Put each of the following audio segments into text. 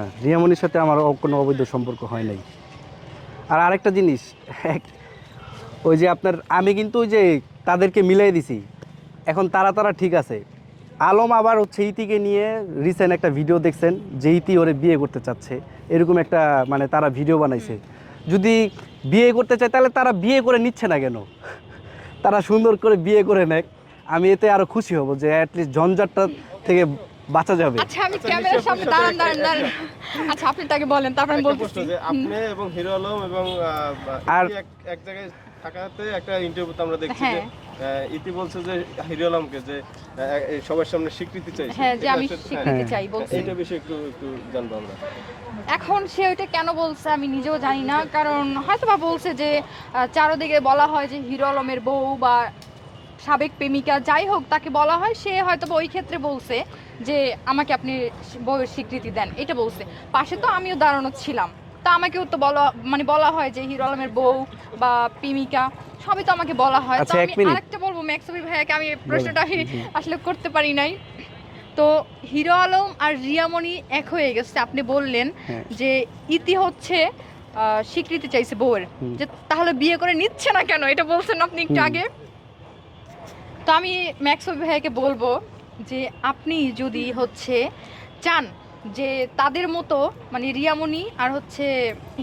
না রিয়ামনির সাথে আমার কোনো অবৈধ সম্পর্ক হয় নাই। আর আরেকটা জিনিস ওই যে আপনার, আমি কিন্তু ওই যে তাদেরকে মিলাই দিছি। এখন তারা তারা ঠিক আছে। আলম আবার হচ্ছে ইতিকে নিয়ে রিসেন্ট একটা ভিডিও দেখছেন, যে ইতি ওরে বিয়ে করতে চাচ্ছে। এরকম একটা মানে তারা ভিডিও বানাইছে। যদি বিয়ে করতে চায়, তাহলে তারা বিয়ে করে নিচ্ছে না কেন? তারা সুন্দর করে বিয়ে করে নেয় আমি এতে আরও খুশি হব যে অ্যাটলিস্ট ঝঞ্ঝাটটা থেকে বাঁচা যাবে। আচ্ছা আমি ক্যামেরার সামনে দাঁড়ান দাঁড়ান দাঁড়ান। আচ্ছা আপনি তাকে বলেন তারপর আমি বলতেছি। যে আপনি এবং হিরো আলম এবং আর- এক এক জায়গায় থাকাতে একটা ইন্টারভিউতে আমরা দেখছি যে হ্যাঁ। ইতি বলছে যে হিরো আলমকে যে সবার সামনে স্বীকৃতি চাইছে। হ্যাঁ যে আমি স্বীকৃতি হ্যাঁ। চাই বলছি। এইটা বিষয়ে একটু একটু জানব আমরা। এখন সে ওইটা কেন বলছে আমি নিজেও জানি না কারণ হয়তো বা বলছে যে চারোদিকে বলা হয় যে হিরো আলমের বউ বা সাবেক প্রেমিকা যাই হোক তাকে বলা হয় সে হয়তো ওই ক্ষেত্রে বলছে যে আমাকে আপনি বউয়ের স্বীকৃতি দেন। এটা বলছে। পাশে তো আমিও দাঁড়ানো ছিলাম। তা আমাকেও তো বলা মানে বলা হয় যে হিরো আলমের বউ বা প্রেমিকা সবই তো আমাকে বলা হয়। তো আচ্ছা, আমি আরেকটা বলব ম্যাক্সবি ভাইয়াকে আমি প্রশ্নটা আসলে করতে পারি নাই। তো হিরো আলম আর রিয়ামণি এক হয়ে গেছে। আপনি বললেন হ্যাঁ। যে ইতি হচ্ছে আহ, স্বীকৃতি চাইছে বউয়ের। যে তাহলে বিয়ে করে নিচ্ছে না কেন? এটা বলছেন আপনি একটু আগে। তো আমি ম্যাক্সবি ভাইয়াকে বলব যে আপনি যদি হচ্ছে চান যে তাদের মতো মানে রিয়ামণি আর হচ্ছে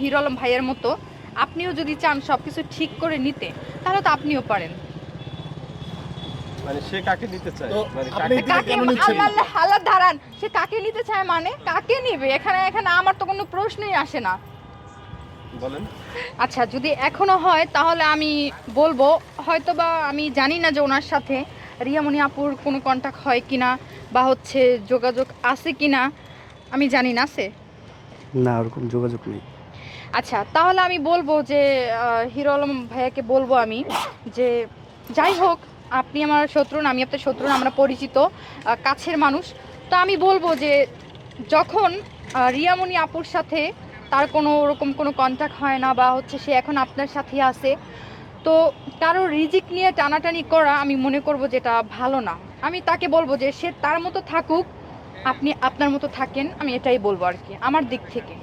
হিরো আলম ভাইয়ের মতো আপনিও যদি চান সব কিছু ঠিক করে নিতে তাহলে তো আপনিও পারেন। মানে সে কাকে নিতে চায়? মানে আপনি কাকে দিকে কাকে কেন নিচ্ছেন না? আল্লাহ আল্লাহ আল্লাহ সে কাকে নিতে চায় মানে? কাকে নেবে? এখানে এখানে আমার তো কোনো প্রশ্নই আসে না। বলেন। আচ্ছা যদি এখনও হয় তাহলে আমি বলব হয়তো বা আমি জানি না যে ওনার সাথে রিয়ামণি আপুর কোনো কন্ট্যাক্ট হয় কিনা বা হচ্ছে যোগাযোগ আছে কিনা আমি জানি না আছে? না ওরকম যোগাযোগ নেই। আচ্ছা তাহলে আমি বলব যে হিরো আলম ভাইয়াকে বলব আমি যে যাই হোক আপনি আমার শত্রু আমি আপনার শত্রু আমরা পরিচিত কাছের মানুষ। তো আমি বলব যে যখন রিয়ামণি আপুর সাথে তার কোনো ওরকম কোনো কন্ট্যাক্ট হয় না বা হচ্ছে সে এখন আপনার সাথে আছে। তো কারও রিজিক নিয়ে টানাটানি করা আমি মনে করব যেটা ভালো না। আমি তাকে বলব যে সে তার মতো থাকুক, আপনি আপনার মতো থাকেন, আমি এটাই বলব আর কি, আমার দিক থেকে।